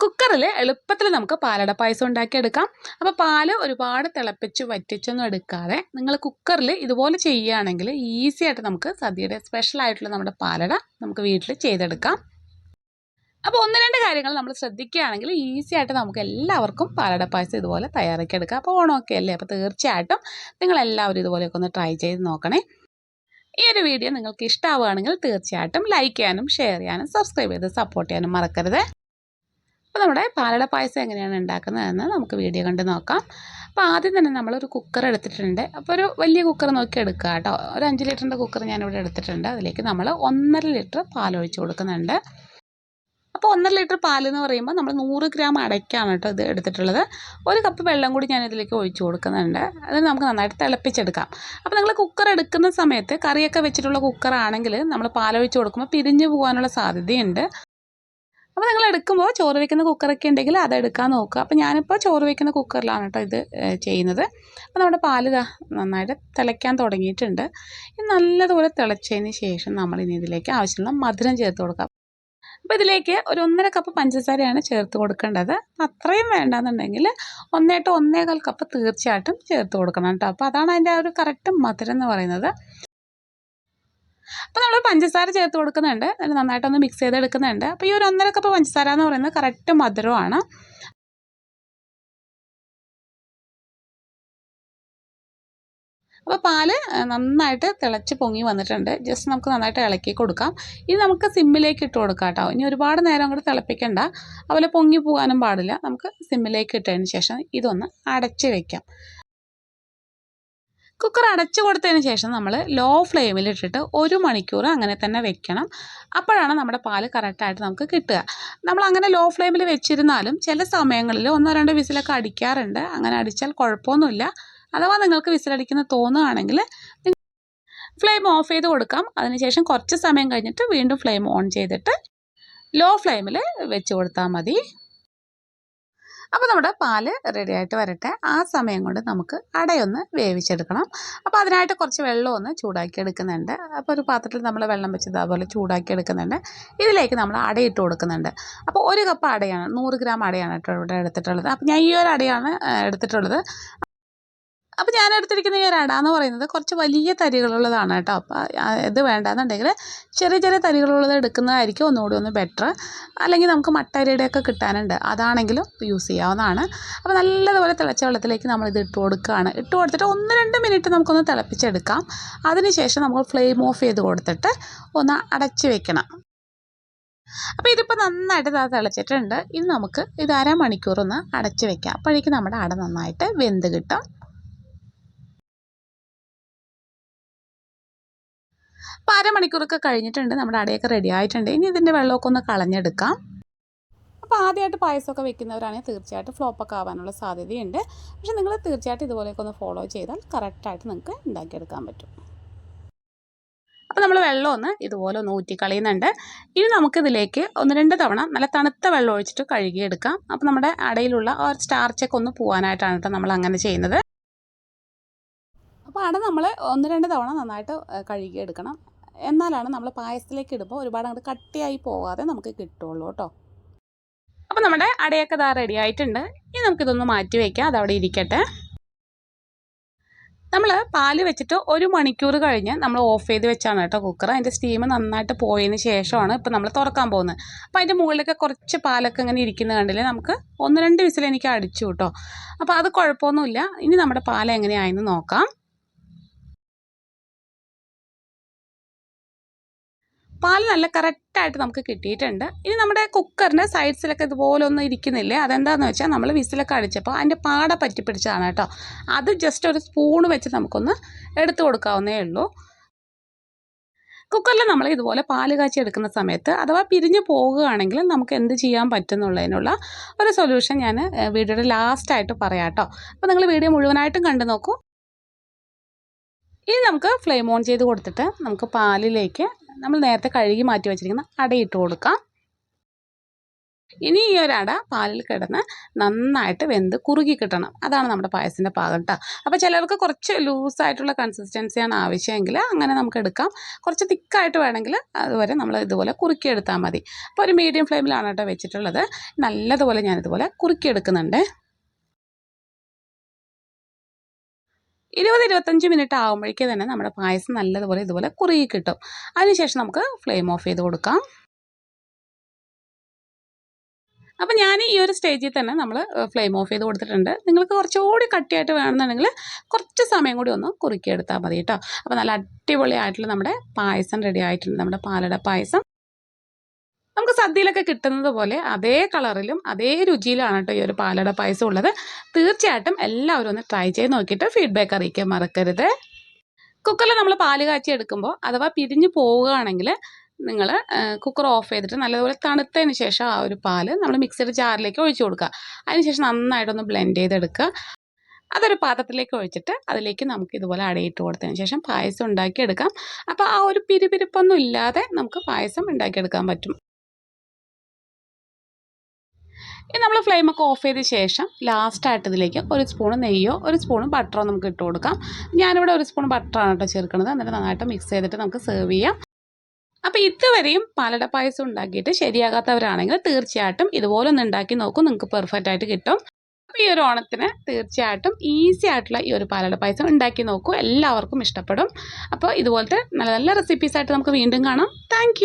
കുക്കറിൽ എളുപ്പത്തിൽ നമുക്ക് പാലട പായസം ഉണ്ടാക്കിയെടുക്കാം. അപ്പോൾ പാൽ ഒരുപാട് തിളപ്പിച്ച് വറ്റിച്ചൊന്നും എടുക്കാതെ നിങ്ങൾ കുക്കറിൽ ഇതുപോലെ ചെയ്യുകയാണെങ്കിൽ ഈസി ആയിട്ട് നമുക്ക് സദ്യയുടെ സ്പെഷ്യൽ ആയിട്ടുള്ള നമ്മുടെ പാലട നമുക്ക് വീട്ടിൽ ചെയ്തെടുക്കാം. അപ്പോൾ ഒന്ന് രണ്ട് കാര്യങ്ങൾ നമ്മൾ ശ്രദ്ധിക്കുകയാണെങ്കിൽ ഈസി ആയിട്ട് നമുക്ക് എല്ലാവർക്കും പാലട പായസം ഇതുപോലെ തയ്യാറാക്കിയെടുക്കാം. അപ്പോൾ ഓണമൊക്കെ അല്ലേ? അപ്പോൾ തീർച്ചയായിട്ടും നിങ്ങളെല്ലാവരും ഇതുപോലെയൊക്കെ ഒന്ന് ട്രൈ ചെയ്ത് നോക്കണേ. ഈ ഒരു വീഡിയോ നിങ്ങൾക്ക് ഇഷ്ടമാവുകയാണെങ്കിൽ തീർച്ചയായിട്ടും ലൈക്ക് ചെയ്യാനും ഷെയർ ചെയ്യാനും സബ്സ്ക്രൈബ് ചെയ്ത് സപ്പോർട്ട് ചെയ്യാനും മറക്കരുത്. അപ്പോൾ നമ്മുടെ പാലട പായസം എങ്ങനെയാണ് ഉണ്ടാക്കുന്നതെന്ന് നമുക്ക് വീഡിയോ കണ്ട് നോക്കാം. അപ്പോൾ ആദ്യം തന്നെ നമ്മളൊരു കുക്കർ എടുത്തിട്ടുണ്ട്. അപ്പോൾ ഒരു വലിയ കുക്കർ നോക്കി എടുക്കുക കേട്ടോ. ഒരു അഞ്ച് ലിറ്ററിന്റെ കുക്കർ ഞാനിവിടെ എടുത്തിട്ടുണ്ട്. അതിലേക്ക് നമ്മൾ ഒന്നര ലിറ്റർ പാലൊഴിച്ച് കൊടുക്കുന്നുണ്ട്. അപ്പോൾ ഒന്നര ലിറ്റർ പാൽ എന്ന് പറയുമ്പോൾ നമ്മൾ നൂറ് ഗ്രാം അടയ്ക്കാണ് കേട്ടോ ഇത് എടുത്തിട്ടുള്ളത്. ഒരു കപ്പ് വെള്ളം കൂടി ഞാൻ ഇതിലേക്ക് ഒഴിച്ചു കൊടുക്കുന്നുണ്ട്. അത് നമുക്ക് നന്നായിട്ട് തിളപ്പിച്ചെടുക്കാം. അപ്പോൾ നിങ്ങൾ കുക്കർ എടുക്കുന്ന സമയത്ത് കറിയൊക്കെ വെച്ചിട്ടുള്ള കുക്കറാണെങ്കിൽ നമ്മൾ പാലൊഴിച്ച് കൊടുക്കുമ്പോൾ പിരിഞ്ഞു പോകാനുള്ള സാധ്യതയുണ്ട്. അപ്പോൾ നിങ്ങൾ എടുക്കുമ്പോൾ ചോറ് വയ്ക്കുന്ന കുക്കറൊക്കെ ഉണ്ടെങ്കിൽ അത് എടുക്കാൻ നോക്കുക. അപ്പോൾ ഞാനിപ്പോൾ ചോറ് വയ്ക്കുന്ന കുക്കറിലാണ് കേട്ടോ ഇത് ചെയ്യുന്നത്. അപ്പോൾ നമ്മുടെ പാൽ നന്നായിട്ട് തിളയ്ക്കാൻ തുടങ്ങിയിട്ടുണ്ട്. ഇത് നല്ലതുപോലെ തിളച്ചതിന് ശേഷം നമ്മൾ ഇനി ഇതിലേക്ക് ആവശ്യമുള്ള മധുരം ചേർത്ത് കൊടുക്കാം. അപ്പോൾ ഇതിലേക്ക് ഒരു ഒന്നര കപ്പ് പഞ്ചസാരയാണ് ചേർത്ത് കൊടുക്കേണ്ടത്. അത്രയും വേണ്ടാന്നുണ്ടെങ്കിൽ ഒന്നേട്ട് ഒന്നേകാൽ കപ്പ് തീർച്ചയായിട്ടും ചേർത്ത് കൊടുക്കണം കേട്ടോ അപ്പോൾ അതാണ് അതിന്റെ ആ ഒരു കറക്റ്റ് മധുരം എന്ന് പറയുന്നത്. അപ്പോൾ പഞ്ചസാര ചേർത്ത് കൊടുക്കുന്നുണ്ട്. നന്നായിട്ടൊന്ന് മിക്സ് ചെയ്തെടുക്കുന്നുണ്ട്. അപ്പോൾ ഈ ഒരു ഒന്നര കപ്പ് പഞ്ചസാര എന്ന് പറയുന്നത് കറക്റ്റ് മധുരമാണ്. അപ്പോൾ പാൽ നന്നായിട്ട് തിളച്ച് പൊങ്ങി വന്നിട്ടുണ്ട്. ജസ്റ്റ് നമുക്ക് നന്നായിട്ട് ഇളക്കി കൊടുക്കാം. ഇനി നമുക്ക് സിമ്മിലേക്ക് ഇട്ട് കൊടുക്കാം കേട്ടോ. ഇനി ഒരുപാട് നേരം അങ്ങോട്ട് തിളപ്പിക്കണ്ട. അതുപോലെ പൊങ്ങി പോകാനും പാടില്ല. നമുക്ക് സിമ്മിലേക്ക് ഇട്ടതിന് ശേഷം ഇതൊന്ന് അടച്ച് വെക്കാം. കുക്കർ അടച്ചു കൊടുത്തതിന് ശേഷം നമ്മൾ ലോ ഫ്ലെയിമിൽ ഇട്ടിട്ട് ഒരു മണിക്കൂർ അങ്ങനെ തന്നെ വെക്കണം. അപ്പോഴാണ് നമ്മുടെ പാൽ കറക്റ്റായിട്ട് നമുക്ക് കിട്ടുക. നമ്മൾ അങ്ങനെ ലോ ഫ്ലെയിമിൽ വെച്ചിരുന്നാലും ചില സമയങ്ങളിൽ ഒന്നോ രണ്ടോ വിസിലൊക്കെ അടിക്കാറുണ്ട്. അങ്ങനെ അടിച്ചാൽ കുഴപ്പമൊന്നുമില്ല. അഥവാ നിങ്ങൾക്ക് വിസിലടിക്കുന്ന തോന്നുകയാണെങ്കിൽ ഫ്ലെയിം ഓഫ് ചെയ്ത് കൊടുക്കാം. അതിനുശേഷം കുറച്ച് സമയം കഴിഞ്ഞിട്ട് വീണ്ടും ഫ്ലെയിം ഓൺ ചെയ്തിട്ട് ലോ ഫ്ലെയിമിൽ വെച്ച് കൊടുത്താൽ മതി. അപ്പോൾ നമ്മുടെ പാൽ റെഡി ആയിട്ട് വരട്ടെ. ആ സമയം കൊണ്ട് നമുക്ക് അടയൊന്ന് വേവിച്ചെടുക്കണം. അപ്പോൾ അതിനായിട്ട് കുറച്ച് വെള്ളം ഒന്ന് ചൂടാക്കി എടുക്കുന്നുണ്ട്. അപ്പോൾ ഒരു പാത്രത്തിൽ നമ്മൾ വെള്ളം വെച്ചത് അതുപോലെ ചൂടാക്കി എടുക്കുന്നുണ്ട്. ഇതിലേക്ക് നമ്മൾ അടയിട്ട് കൊടുക്കുന്നുണ്ട്. അപ്പോൾ ഒരു കപ്പ് അടയാണ് നൂറ് ഗ്രാം അടയാണ് കേട്ടോ ഇവിടെ എടുത്തിട്ടുള്ളത്. അപ്പോൾ ഞാൻ ഈ ഒരു അടയാണ് എടുത്തിട്ടുള്ളത്. അപ്പോൾ ഞാൻ എടുത്തിരിക്കുന്ന ഈ ഒരു എന്ന് പറയുന്നത് കുറച്ച് വലിയ തരികളുള്ളതാണ് കേട്ടോ. അപ്പോൾ ഇത് വേണ്ടാന്നുണ്ടെങ്കിൽ ചെറിയ ചെറിയ തരികളുള്ളത് എടുക്കുന്നതായിരിക്കും ഒന്നുകൂടി ഒന്ന് ബെറ്റർ അല്ലെങ്കിൽ നമുക്ക് മട്ടരിയുടെയൊക്കെ കിട്ടാനുണ്ട്. അതാണെങ്കിലും യൂസ് ചെയ്യാവുന്നതാണ്. അപ്പോൾ നല്ലതുപോലെ തിളച്ച വെള്ളത്തിലേക്ക് നമ്മൾ ഇത് ഇട്ട് കൊടുക്കുകയാണ്. ഇട്ട് കൊടുത്തിട്ട് ഒന്ന് രണ്ട് മിനിറ്റ് നമുക്കൊന്ന് തിളപ്പിച്ചെടുക്കാം. അതിനുശേഷം നമ്മൾ ഫ്ലെയിം ഓഫ് ചെയ്ത് കൊടുത്തിട്ട് ഒന്ന് അടച്ച് വെക്കണം. അപ്പോൾ ഇതിപ്പോൾ നന്നായിട്ട് തിളച്ചിട്ടുണ്ട്. ഇനി നമുക്ക് ഇത് അരമണിക്കൂർ ഒന്ന് അടച്ച് വെക്കാം. അപ്പോഴേക്കും നമ്മുടെ അട നന്നായിട്ട് വെന്ത് കിട്ടും. അപ്പോൾ അരമണിക്കൂറൊക്കെ കഴിഞ്ഞിട്ടുണ്ട്. നമ്മുടെ അടയൊക്കെ റെഡി ആയിട്ടുണ്ട്. ഇനി ഇതിന്റെ വെള്ളമൊക്കെ ഒന്ന് കളഞ്ഞെടുക്കാം. അപ്പോൾ ആദ്യമായിട്ട് പായസമൊക്കെ വെക്കുന്നവരാണെങ്കിൽ തീർച്ചയായിട്ടും ഫ്ലോപ്പൊക്കെ ആവാനുള്ള സാധ്യതയുണ്ട്. പക്ഷേ നിങ്ങൾ തീർച്ചയായിട്ടും ഇതുപോലെയൊക്കെ ഒന്ന് ഫോളോ ചെയ്താൽ കറക്റ്റായിട്ട് നിങ്ങൾക്ക് ഉണ്ടാക്കിയെടുക്കാൻ പറ്റും. അപ്പോൾ നമ്മൾ വെള്ളം ഒന്ന് ഇതുപോലെ ഒന്ന് ഊറ്റിക്കളയുന്നുണ്ട്. ഇനി നമുക്കിതിലേക്ക് ഒന്ന് രണ്ട് തവണ നല്ല തണുത്ത വെള്ളം ഒഴിച്ചിട്ട് കഴുകിയെടുക്കാം. അപ്പോൾ നമ്മുടെ അടയിലുള്ള ആ സ്റ്റാർച്ചൊക്കെ ഒന്ന് പോകാനായിട്ടാണ് കേട്ടോ നമ്മൾ അങ്ങനെ ചെയ്യുന്നത്. അപ്പോൾ അട നമ്മൾ ഒന്ന് രണ്ട് തവണ നന്നായിട്ട് കഴുകിയെടുക്കണം. എന്നാലാണ് നമ്മൾ പായസത്തിലേക്ക് ഇടുമ്പോൾ ഒരുപാട് അങ്ങോട്ട് കട്ടിയായി പോകാതെ നമുക്ക് കിട്ടുള്ളൂ കേട്ടോ. അപ്പോൾ നമ്മുടെ അടയൊക്കെ ഇതാ റെഡി ആയിട്ടുണ്ട്. ഇനി നമുക്കിതൊന്ന് മാറ്റി വയ്ക്കാം അതവിടെ ഇരിക്കട്ടെ. നമ്മൾ പാൽ വെച്ചിട്ട് ഒരു മണിക്കൂർ കഴിഞ്ഞ് നമ്മൾ ഓഫ് ചെയ്ത് വെച്ചാണ് കേട്ടോ കുക്കർ അതിന്റെ സ്റ്റീം നന്നായിട്ട് പോയതിന് ശേഷമാണ് ഇപ്പോൾ നമ്മൾ തുറക്കാൻ പോകുന്നത്. അപ്പോൾ അതിന്റെ മുകളിലൊക്കെ കുറച്ച് പാലൊക്കെ ഇങ്ങനെ ഇരിക്കുന്ന കണ്ടില്ലേ? നമുക്ക് ഒന്ന് രണ്ട് വിസിൽ എനിക്ക് അടിച്ചു കേട്ടോ. അപ്പോൾ അത് കുഴപ്പമൊന്നുമില്ല. ഇനി നമ്മുടെ പാൽ എങ്ങനെയായെന്ന് നോക്കാം. പാൽ നല്ല കറക്റ്റായിട്ട് നമുക്ക് കിട്ടിയിട്ടുണ്ട്. ഇനി നമ്മുടെ കുക്കറിന്റെ സൈഡ്സിലൊക്കെ ഇതുപോലെ ഒന്നും ഇരിക്കുന്നില്ലേ? അതെന്താണെന്ന് വെച്ചാൽ നമ്മൾ വിസിലൊക്കെ അടിച്ചപ്പോൾ അതിന്റെ പാട പറ്റി പിടിച്ചതാണ് കേട്ടോ. അത് ജസ്റ്റ് ഒരു സ്പൂൺ വെച്ച് നമുക്കൊന്ന് എടുത്തു കൊടുക്കാവുന്നേ ഉള്ളൂ. കുക്കറിൽ നമ്മൾ ഇതുപോലെ പാൽ കാച്ചി എടുക്കുന്ന സമയത്ത് അഥവാ പിരിഞ്ഞു പോകുകയാണെങ്കിൽ നമുക്ക് എന്ത് ചെയ്യാൻ പറ്റുന്നുള്ളതിനുള്ള ഒരു സൊല്യൂഷൻ ഞാൻ വീഡിയോയുടെ ലാസ്റ്റായിട്ട് പറയാം കേട്ടോ. അപ്പോൾ നിങ്ങൾ വീഡിയോ മുഴുവനായിട്ടും കണ്ടു നോക്കൂ. ഇനി നമുക്ക് ഫ്ലെയിം ഓൺ ചെയ്ത് കൊടുത്തിട്ട് നമുക്ക് പാലിലേക്ക് നമ്മൾ നേരത്തെ കഴുകി മാറ്റി വെച്ചിരിക്കുന്ന അടയിട്ട് കൊടുക്കാം. ഇനി ഈ അട പാലിൽ കിടന്ന് നന്നായിട്ട് വെന്ത് കുറുകി കിട്ടണം. അതാണ് നമ്മുടെ പായസത്തിന്റെ പാകം കേട്ടോ അപ്പോൾ ചിലർക്ക് കുറച്ച് ലൂസായിട്ടുള്ള കൺസിസ്റ്റൻസിയാണ് ആവശ്യമെങ്കിൽ അങ്ങനെ നമുക്ക് എടുക്കാം. കുറച്ച് തിക്കായിട്ട് വേണമെങ്കിൽ അതുവരെ നമ്മൾ ഇതുപോലെ കുറുക്കിയെടുത്താൽ മതി. അപ്പോൾ ഒരു മീഡിയം ഫ്ലെയിമിലാണ് കേട്ടോ വെച്ചിട്ടുള്ളത്. നല്ലതുപോലെ ഞാനിതുപോലെ കുറുക്കിയെടുക്കുന്നുണ്ട്. ഇരുപത് ഇരുപത്തഞ്ച് മിനിറ്റ് ആകുമ്പോഴേക്ക് തന്നെ നമ്മുടെ പായസം നല്ലതുപോലെ ഇതുപോലെ കുറുകി കിട്ടും. അതിനുശേഷം നമുക്ക് ഫ്ലെയിം ഓഫ് ചെയ്ത് കൊടുക്കാം. അപ്പം ഞാൻ ഈ ഒരു സ്റ്റേജിൽ തന്നെ നമ്മൾ ഫ്ലെയിം ഓഫ് ചെയ്ത് കൊടുത്തിട്ടുണ്ട്. നിങ്ങൾക്ക് കുറച്ചുകൂടി കട്ടിയായിട്ട് വേണമെന്നുണ്ടെങ്കിൽ കുറച്ച് സമയം കൂടി ഒന്ന് കുറുക്കിയെടുത്താൽ മതി കേട്ടോ. അപ്പോൾ നല്ല അടിപൊളിയായിട്ടുള്ള നമ്മുടെ പായസം റെഡി ആയിട്ടുണ്ട്. നമ്മുടെ പാലട പായസം. സദ്യയിലൊക്കെ കിട്ടുന്നത് പോലെ അതേ കളറിലും അതേ രുചിയിലാണ് കേട്ടോ ഈ ഒരു പാലട പായസം ഉള്ളത്. തീർച്ചയായിട്ടും എല്ലാവരും ഒന്ന് ട്രൈ ചെയ്ത് നോക്കിയിട്ട് ഫീഡ്ബാക്ക് അറിയിക്കാൻ മറക്കരുത്. കുക്കറിൽ നമ്മൾ പാൽ കാച്ചി എടുക്കുമ്പോൾ അഥവാ പിരിഞ്ഞു പോവുകയാണെങ്കിൽ നിങ്ങൾ കുക്കർ ഓഫ് ചെയ്തിട്ട് നല്ലതുപോലെ തണുത്തതിന് ശേഷം ആ ഒരു പാൽ നമ്മൾ മിക്സിയുടെ ജാറിലേക്ക് ഒഴിച്ചു കൊടുക്കുക. അതിനുശേഷം നന്നായിട്ടൊന്ന് ബ്ലെൻഡ് ചെയ്തെടുക്കുക. അതൊരു പാത്രത്തിലേക്ക് ഒഴിച്ചിട്ട് അതിലേക്ക് നമുക്ക് ഇതുപോലെ അടയിട്ട് കൊടുത്തതിന് ശേഷം പായസം ഉണ്ടാക്കിയെടുക്കാം. അപ്പോൾ ആ ഒരു പിരിപിരിപ്പൊന്നും ഇല്ലാതെ നമുക്ക് പായസം ഉണ്ടാക്കിയെടുക്കാൻ പറ്റും. ഇനി നമ്മൾ ഫ്ലെയിം ഒക്കെ ഓഫ് ചെയ്ത ശേഷം ലാസ്റ്റായിട്ട് ഇതിലേക്ക് ഒരു സ്പൂൺ നെയ്യോ ഒരു സ്പൂൺ ബട്ടറോ നമുക്ക് ഇട്ട് കൊടുക്കാം. ഞാനിവിടെ ഒരു സ്പൂൺ ബട്ടറാണ് കേട്ടോ ചേർക്കുന്നത്. എന്നിട്ട് നന്നായിട്ട് മിക്സ് ചെയ്തിട്ട് നമുക്ക് സെർവ് ചെയ്യാം. അപ്പോൾ ഇതുവരെയും പാലട പായസം ഉണ്ടാക്കിയിട്ട് ശരിയാകാത്തവരാണെങ്കിൽ തീർച്ചയായിട്ടും ഇതുപോലെ ഒന്ന് ഉണ്ടാക്കി നോക്കും. നിങ്ങൾക്ക് പെർഫെക്റ്റ് ആയിട്ട് കിട്ടും. അപ്പോൾ ഈ ഒരു ഓണത്തിന് തീർച്ചയായിട്ടും ഈസി ആയിട്ടുള്ള ഈ ഒരു പാലട പായസം ഉണ്ടാക്കി നോക്കൂ. എല്ലാവർക്കും ഇഷ്ടപ്പെടും. അപ്പോൾ ഇതുപോലത്തെ നല്ല നല്ല റെസിപ്പീസായിട്ട് നമുക്ക് വീണ്ടും കാണാം. താങ്ക്